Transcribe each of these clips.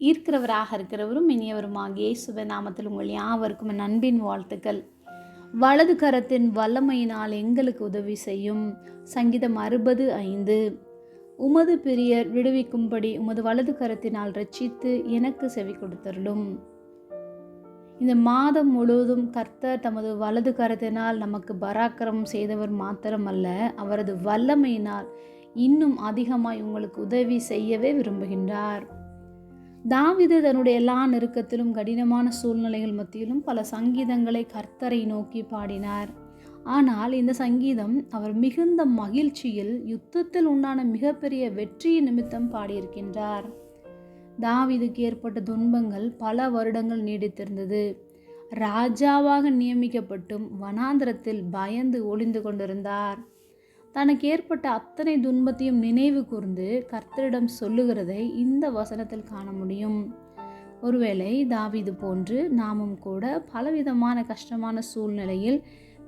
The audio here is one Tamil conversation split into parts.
ஈர்க்கிறவராக இருக்கிறவரும் இனியவருமாகிய இயேசுவ நாமத்தில் உங்கள் யாவருக்கும் என் அன்பின் வாழ்த்துக்கள். வலது கரத்தின் வல்லமையினால் எங்களுக்கு உதவி செய்யும். சங்கீதம் அறுபது ஐந்து. உமது பிரியர் விடுவிக்கும்படி உமது வலது கரத்தினால் ரட்சித்து எனக்கு செவி கொடுத்தருளும். இந்த மாதம் முழுவதும் கர்த்தர் தமது வலது கரத்தினால் நமக்கு பராக்கிரமம் செய்தவர் மாத்திரமல்ல அவரது வல்லமையினால் இன்னும் அதிகமாய் உங்களுக்கு உதவி செய்யவே விரும்புகின்றார். தாவிது தன்னுடைய எல்லா நெருக்கத்திலும் கடினமான சூழ்நிலைகள் மத்தியிலும் பல சங்கீதங்களை கர்த்தரை நோக்கி பாடினார். ஆனால் இந்த சங்கீதம் அவர் மிகுந்த மகிழ்ச்சியில் யுத்தத்தில் உண்டான மிகப்பெரிய வெற்றியின் நிமித்தம் பாடியிருக்கின்றார். தாவிதுக்கு ஏற்பட்ட துன்பங்கள் பல வருடங்கள் நீடித்திருந்தது. ராஜாவாக நியமிக்கப்பட்டும் வனாந்திரத்தில் பயந்து ஒளிந்து கொண்டிருந்தார். தனக்கு ஏற்பட்ட அத்தனை துன்பத்தையும் நினைவு கூர்ந்து கர்த்தரிடம் சொல்லுகிறதை இந்த வசனத்தில் காண முடியும். ஒருவேளை தாவிது போன்று நாமும் கூட பலவிதமான கஷ்டமான சூழ்நிலையில்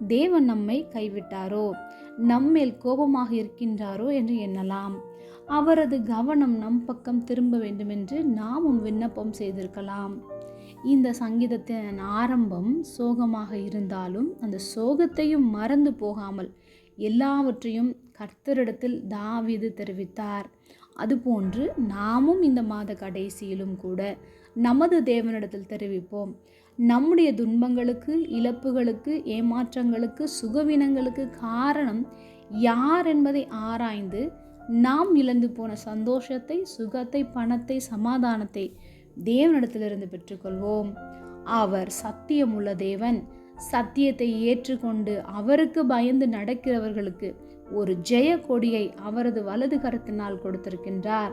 தேவன் நம்மை கைவிட்டாரோ? நம்மேல் கோபமாக இருக்கின்றாரோ என்று எண்ணலாம். அவரது கவனம் நம் பக்கம் திரும்ப வேண்டுமென்று நாமும் விண்ணப்பம் செய்திருக்கலாம். இந்த சங்கீதத்தின் ஆரம்பம் சோகமாக இருந்தாலும் அந்த சோகத்தையும் மறந்து போகாமல் எல்லாவற்றையும் கர்த்தரிடத்தில் தாவிது தெரிவித்தார். அதுபோன்று நாமும் இந்த மாத கடைசியிலும் கூட நமது தேவனிடத்தில் தெரிவிப்போம். நம்முடைய துன்பங்களுக்கு இழப்புகளுக்கு ஏமாற்றங்களுக்கு சுகவீனங்களுக்கு காரணம் யார் என்பதை ஆராய்ந்து நாம் இழந்து போன சந்தோஷத்தை சுகத்தை பணத்தை சமாதானத்தை தேவனிடத்திலிருந்து பெற்றுக்கொள்வோம். அவர் சத்தியமுள்ள தேவன். சத்தியத்தை ஏற்றுக்கொண்டு அவருக்கு பயந்து நடக்கிறவர்களுக்கு ஒரு ஜெய கொடியை அவரது வலது கரத்தினால் கொடுத்திருக்கின்றார்.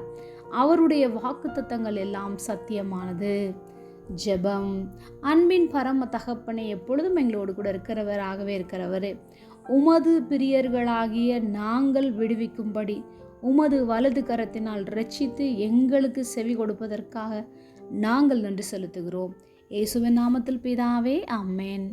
அவருடைய வாக்குத்தத்தங்கள் எல்லாம் சத்தியமானது. ஜெபம். அன்பின் பரம தகப்பனை எப்பொழுதும் எங்களோடு கூட இருக்கிறவராகவே இருக்கிறவர் உமது பிரியர்களாகிய நாங்கள் விடுவிக்கும்படி உமது வலது கரத்தினால் ரட்சித்து எங்களுக்கு செவி கொடுப்பதற்காக நாங்கள் நன்றி செலுத்துகிறோம். இயேசுவின் நாமத்தில் பிதாவே அம்மேன்